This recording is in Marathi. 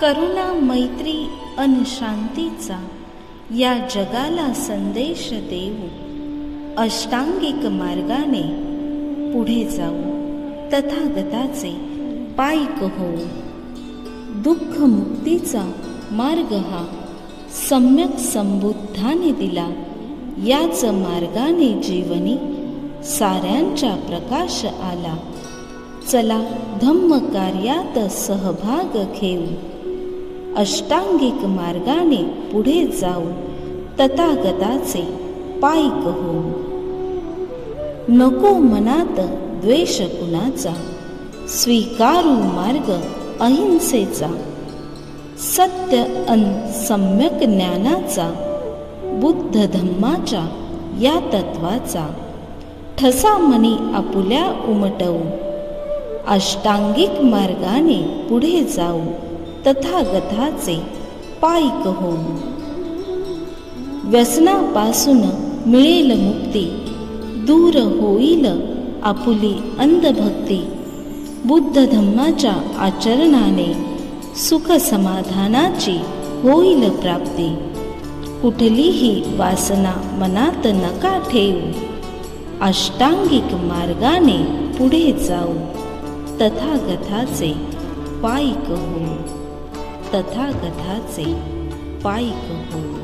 करुणा मैत्री अन शांतीचा या जगाला संदेश देऊ. अष्टांगिक मार्गाने पुढे जाऊ. तथागताचे पायक होऊ. दुःख मुक्तीचा मार्ग हा सम्यक संबुद्धाने दिला. याच मार्गाने जीवनी साऱ्यांच्या प्रकाश आला. चला धम्म कार्यात सहभाग घेऊ. अष्टांगिक मार्गाने पुढे जाऊ तथागताचे पायिक होऊ नको मनात द्वेष कुणाचा स्वीकारू मार्ग अहिंसेचा. सत्य अन सम्यक ज्ञानाचा बुद्ध धम्माच्या या तत्वाचा. ठसा मनी आपुल्या उमटवू अष्टांगिक मार्गाने पुढे जाऊ तथागताचे पायिक होऊन. व्यसनापासून मिळेल मुक्ती दूर होईल आपुली अंधभक्ती. बुद्ध धम्माच्या आचरणाने सुख समाधानाची होईल प्राप्ती. कुठलीही वासना मनात नका ठेवू अष्टांगिक मार्गाने पुढे जाऊ. तथागताचे पायिक होऊ तथागताचे पायिक होऊ